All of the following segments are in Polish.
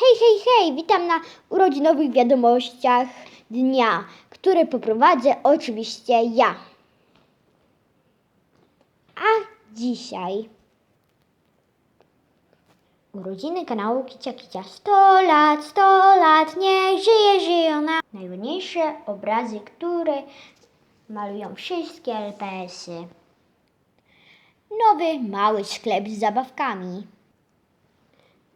Hej, hej, hej! Witam na urodzinowych wiadomościach dnia, które poprowadzę oczywiście ja. A dzisiaj urodziny kanału Kicia Kicia. 100 lat, 100 lat, niech żyje, żyją na... Najładniejsze obrazy, które malują wszystkie LPS-y. Nowy, mały sklep z zabawkami.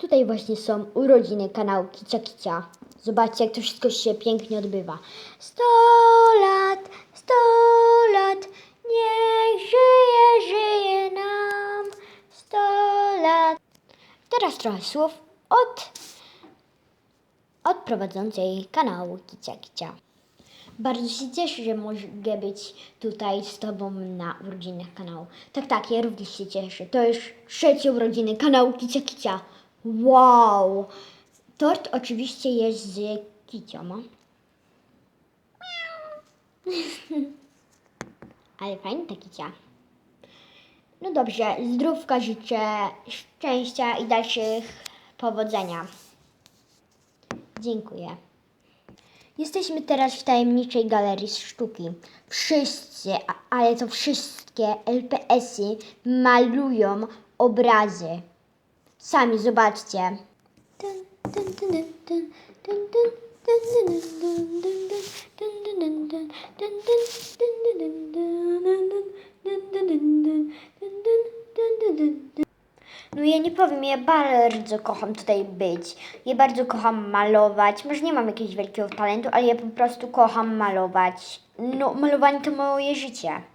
Tutaj właśnie są urodziny kanału Kicia Kicia. Zobaczcie, jak to wszystko się pięknie odbywa. 100 lat, 100 lat, niech żyje, żyje nam. 100 lat. Teraz trochę słów od, od prowadzącej kanału Kicia Kicia. Bardzo się cieszę, że mogę być tutaj z Tobą na urodzinach kanału. Tak, tak, ja również się cieszę. To już trzecie urodziny kanału Kicia Kicia. Wow! Tort oczywiście jest z kicią. Ale fajny ta kicia. No dobrze, zdrówka życzę, szczęścia i dalszych powodzenia. Dziękuję. Jesteśmy teraz w tajemniczej galerii sztuki. Wszyscy, ale to wszystkie LPS-y malują obrazy. Sami zobaczcie. No ja nie powiem, ja bardzo kocham tutaj być. Ja bardzo kocham malować. Może nie mam jakiegoś wielkiego talentu, ale ja po prostu kocham malować. No, malowanie to moje życie.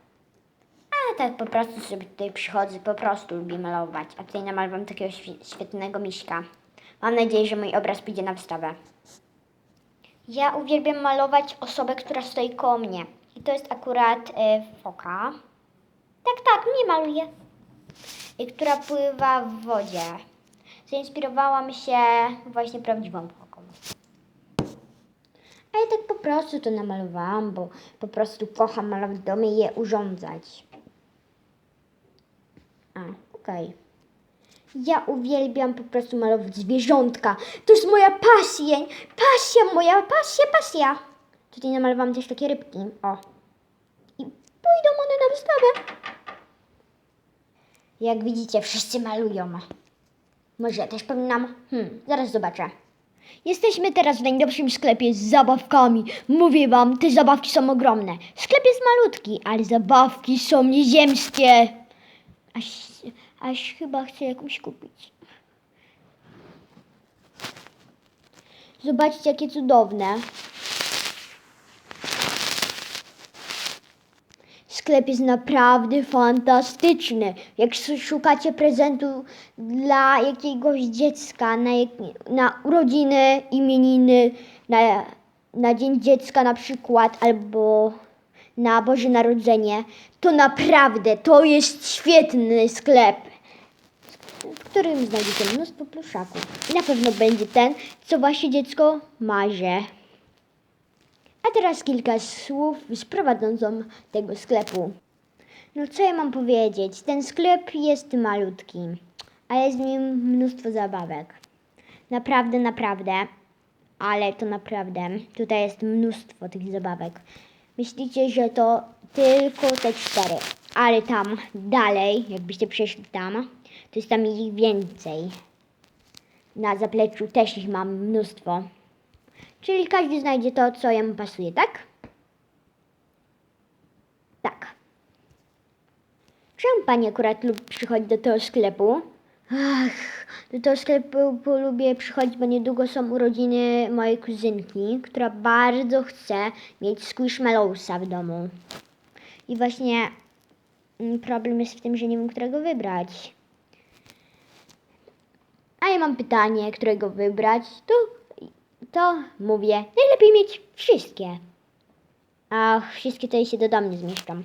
Tak po prostu sobie tutaj przychodzę, po prostu lubię malować. A tutaj namalowam takiego świ- świetnego miśka. Mam nadzieję, że mój obraz pójdzie na wystawę. Ja uwielbiam malować osobę, która stoi koło mnie. I to jest akurat e, foka. Tak, tak, mnie maluje. I która pływa w wodzie. Zainspirowałam się właśnie prawdziwą foką. A ja tak po prostu to namalowałam, bo po prostu kocham malować domy i je urządzać. Okej. Ja uwielbiam po prostu malować zwierzątka. To jest moja pasja. Pasja, moja pasja, pasja. Tutaj namalowałam też takie rybki. O. I pójdą one na wystawę. Jak widzicie, wszyscy malują. Może ja też powinnam? Hmm, zaraz zobaczę. Jesteśmy teraz w najnowszym sklepie z zabawkami. Mówię wam, te zabawki są ogromne. Sklep jest malutki, ale zabawki są nieziemskie. Aż, aż chyba chcę jakąś kupić. Zobaczcie, jakie cudowne. Sklep jest naprawdę fantastyczny. Jak szukacie prezentu dla jakiegoś dziecka na, na urodziny, imieniny, na, na Dzień Dziecka na przykład, albo na Boże Narodzenie, to naprawdę to jest świetny sklep, w którym znajdziecie mnóstwo pluszaków. I na pewno będzie ten, co wasze dziecko marzy. A teraz kilka słów z prowadzącą tego sklepu. No co ja mam powiedzieć? Ten sklep jest malutki, a jest w nim mnóstwo zabawek. Naprawdę, naprawdę, ale to naprawdę. Tutaj jest mnóstwo tych zabawek. Myślicie, że to tylko te cztery, ale tam dalej, jakbyście przeszli tam, to jest tam ich więcej. Na zapleczu też ich mam mnóstwo. Czyli każdy znajdzie to, co jemu pasuje, tak? Tak. Czemu pani akurat lubi przychodzić do tego sklepu? Ach, do tego sklepu lubię przychodzić, bo niedługo są urodziny mojej kuzynki, która bardzo chce mieć Squishmallowsa w domu. I właśnie problem jest w tym, że nie wiem, którego wybrać. A ja mam pytanie, którego wybrać, to, to mówię, najlepiej mieć wszystkie. Ach, wszystkie tutaj się do domu nie zmieszczą.